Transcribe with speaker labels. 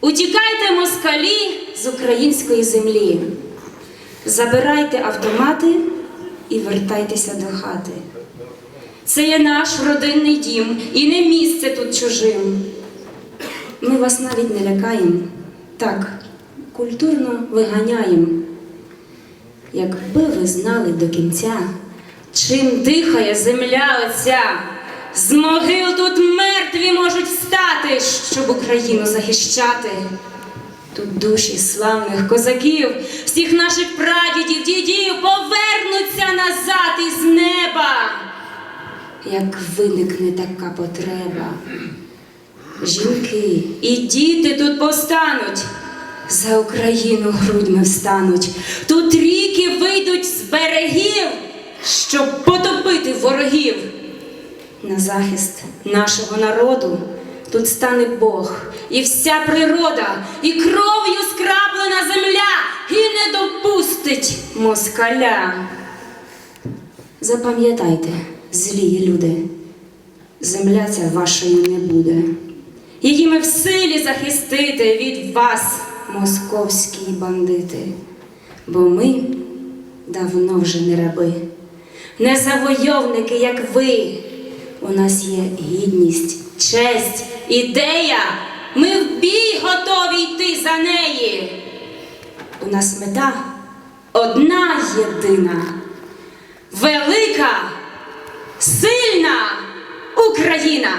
Speaker 1: Утікайте москалі з української землі, забирайте автомати і вертайтеся до хати. Це є наш родинний дім і не місце тут чужим. Ми вас навіть не лякаємо, так, культурно виганяємо. Якби ви знали до кінця, чим дихає земля оця, з могил тут мертві можуть встати, щоб Україну захищати. Тут душі славних козаків, всіх наших прадідів, дідів повернуться назад із неба. Як виникне така потреба, жінки і діти тут повстануть, за Україну грудьми встануть. Тут ріки вийдуть з берегів, щоб потопити ворогів. На захист нашого народу тут стане Бог і вся природа, і кров'ю скраплена земля, і не допустить москаля. Запам'ятайте, злі люди, земля ця вашою не буде. Її ми в силі захистити від вас, московські бандити, бо ми давно вже не раби, не завойовники, як ви. У нас є гідність, честь, ідея. Ми в бій готові йти за неї. У нас мета одна єдина, велика, сильна Україна.